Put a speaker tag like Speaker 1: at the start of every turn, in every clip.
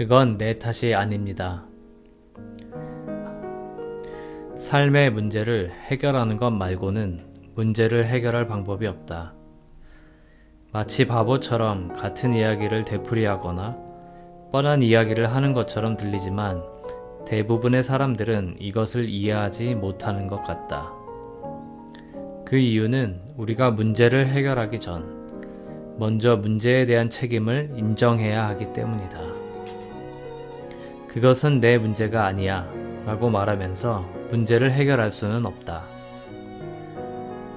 Speaker 1: 그건 내 탓이 아닙니다. 삶의 문제를 해결하는 것 말고는 문제를 해결할 방법이 없다. 마치 바보처럼 같은 이야기를 되풀이하거나 뻔한 이야기를 하는 것처럼 들리지만 대부분의 사람들은 이것을 이해하지 못하는 것 같다. 그 이유는 우리가 문제를 해결하기 전 먼저 문제에 대한 책임을 인정해야 하기 때문이다. 그것은 내 문제가 아니야 라고 말하면서 문제를 해결할 수는 없다.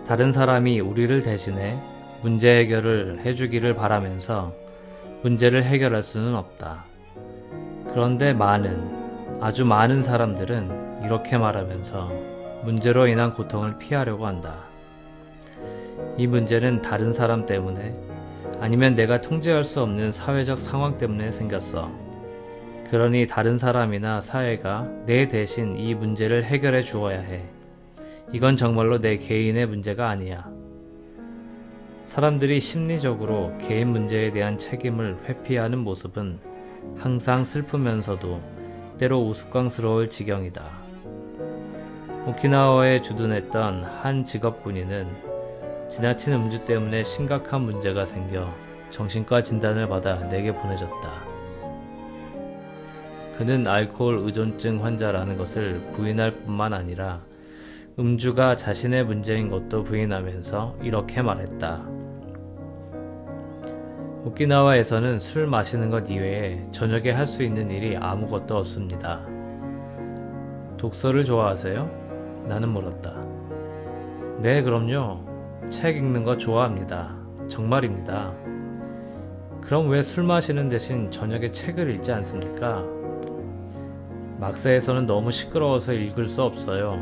Speaker 1: 다른 사람이 우리를 대신해 문제 해결을 해주기를 바라면서 문제를 해결할 수는 없다. 그런데 많은, 아주 많은 사람들은 이렇게 말하면서 문제로 인한 고통을 피하려고 한다. 이 문제는 다른 사람 때문에 아니면 내가 통제할 수 없는 사회적 상황 때문에 생겼어. 그러니 다른 사람이나 사회가 내 대신 이 문제를 해결해 주어야 해. 이건 정말로 내 개인의 문제가 아니야. 사람들이 심리적으로 개인 문제에 대한 책임을 회피하는 모습은 항상 슬프면서도 때로 우스꽝스러울 지경이다. 오키나와에 주둔했던 한 직업군인은 지나친 음주 때문에 심각한 문제가 생겨 정신과 진단을 받아 내게 보내졌다. 그는 알코올 의존증 환자라는 것을 부인할 뿐만 아니라 음주가 자신의 문제인 것도 부인하면서 이렇게 말했다. 오키나와에서는 술 마시는 것 이외에 저녁에 할 수 있는 일이 아무것도 없습니다. 독서를 좋아하세요? 나는 물었다. 네, 그럼요. 책 읽는 거 좋아합니다. 정말입니다. 그럼 왜 술 마시는 대신 저녁에 책을 읽지 않습니까? 막사에서는 너무 시끄러워서 읽을 수 없어요.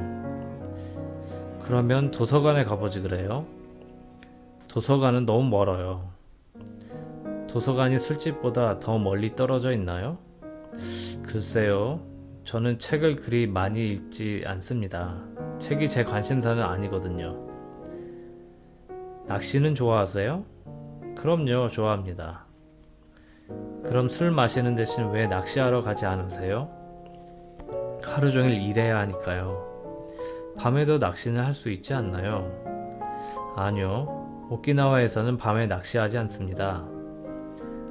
Speaker 1: 그러면 도서관에 가보지 그래요? 도서관은 너무 멀어요. 도서관이 술집보다 더 멀리 떨어져 있나요? 글쎄요. 저는 책을 그리 많이 읽지 않습니다. 책이 제 관심사는 아니거든요. 낚시는 좋아하세요? 그럼요, 좋아합니다. 그럼 술 마시는 대신 왜 낚시하러 가지 않으세요? 하루 종일 일해야 하니까요. 밤에도 낚시는 할 수 있지 않나요? 아니요. 오키나와에서는 밤에 낚시하지 않습니다.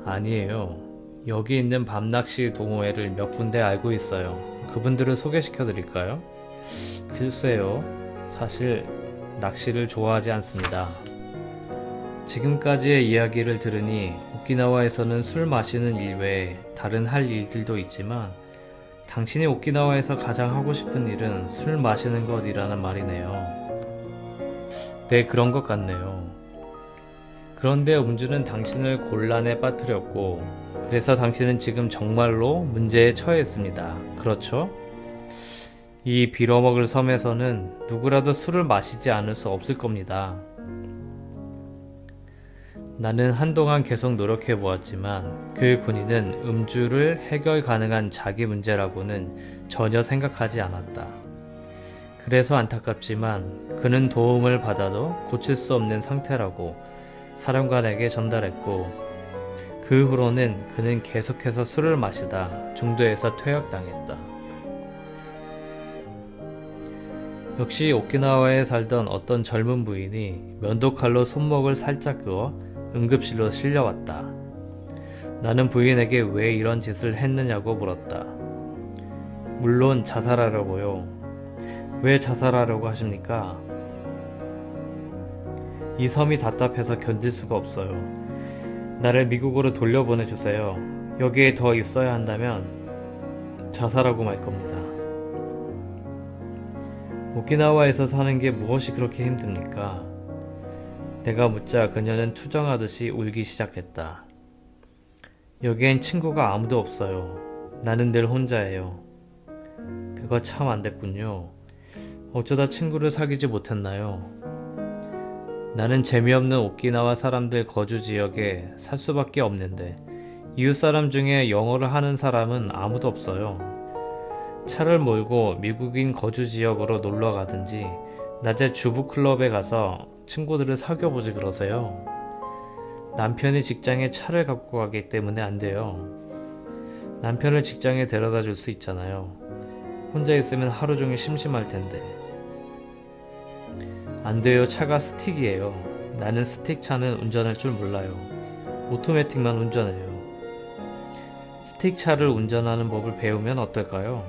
Speaker 1: 아니에요. 여기 있는 밤낚시 동호회를 몇 군데 알고 있어요. 그분들을 소개시켜 드릴까요? 글쎄요. 사실 낚시를 좋아하지 않습니다. 지금까지의 이야기를 들으니 오키나와에서는 술 마시는 일 외에 다른 할 일들도 있지만 당신이 오키나와에서 가장 하고 싶은 일은 술 마시는 것이라는 말이네요. 네, 그런 것 같네요. 그런데 음주는 당신을 곤란에 빠뜨렸고, 그래서 당신은 지금 정말로 문제에 처해 있습니다. 그렇죠? 이 빌어먹을 섬에서는 누구라도 술을 마시지 않을 수 없을 겁니다. 나는 한동안 계속 노력해 보았지만 그 군인은 음주를 해결 가능한 자기 문제라고는 전혀 생각하지 않았다. 그래서 안타깝지만 그는 도움을 받아도 고칠 수 없는 상태라고 사령관에게 전달했고 그 후로는 그는 계속해서 술을 마시다 중도에서 퇴역당했다. 역시 오키나와에 살던 어떤 젊은 부인이 면도칼로 손목을 살짝 그어 응급실로 실려왔다. 나는 부인에게 왜 이런 짓을 했느냐고 물었다. 물론 자살하려고요. 왜 자살하려고 하십니까? 이 섬이 답답해서 견딜 수가 없어요. 나를 미국으로 돌려보내주세요. 여기에 더 있어야 한다면 자살하고 말 겁니다. 오키나와에서 사는 게 무엇이 그렇게 힘듭니까? 내가 묻자 그녀는 투정하듯이 울기 시작했다. 여기엔 친구가 아무도 없어요. 나는 늘 혼자예요. 그거 참 안 됐군요. 어쩌다 친구를 사귀지 못했나요? 나는 재미없는 오키나와 사람들 거주 지역에 살 수밖에 없는데 이웃 사람 중에 영어를 하는 사람은 아무도 없어요. 차를 몰고 미국인 거주 지역으로 놀러 가든지 낮에 주부 클럽에 가서 친구들을 사귀어보지 그러세요. 남편이 직장에 차를 갖고 가기 때문에 안 돼요. 남편을 직장에 데려다 줄 수 있잖아요. 혼자 있으면 하루 종일 심심할 텐데. 안 돼요. 차가 스틱이에요. 나는 스틱 차는 운전할 줄 몰라요. 오토매틱만 운전해요. 스틱 차를 운전하는 법을 배우면 어떨까요?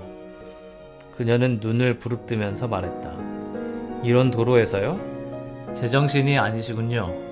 Speaker 1: 그녀는 눈을 부릅뜨면서 말했다. 이런 도로에서요? 제정신이 아니시군요.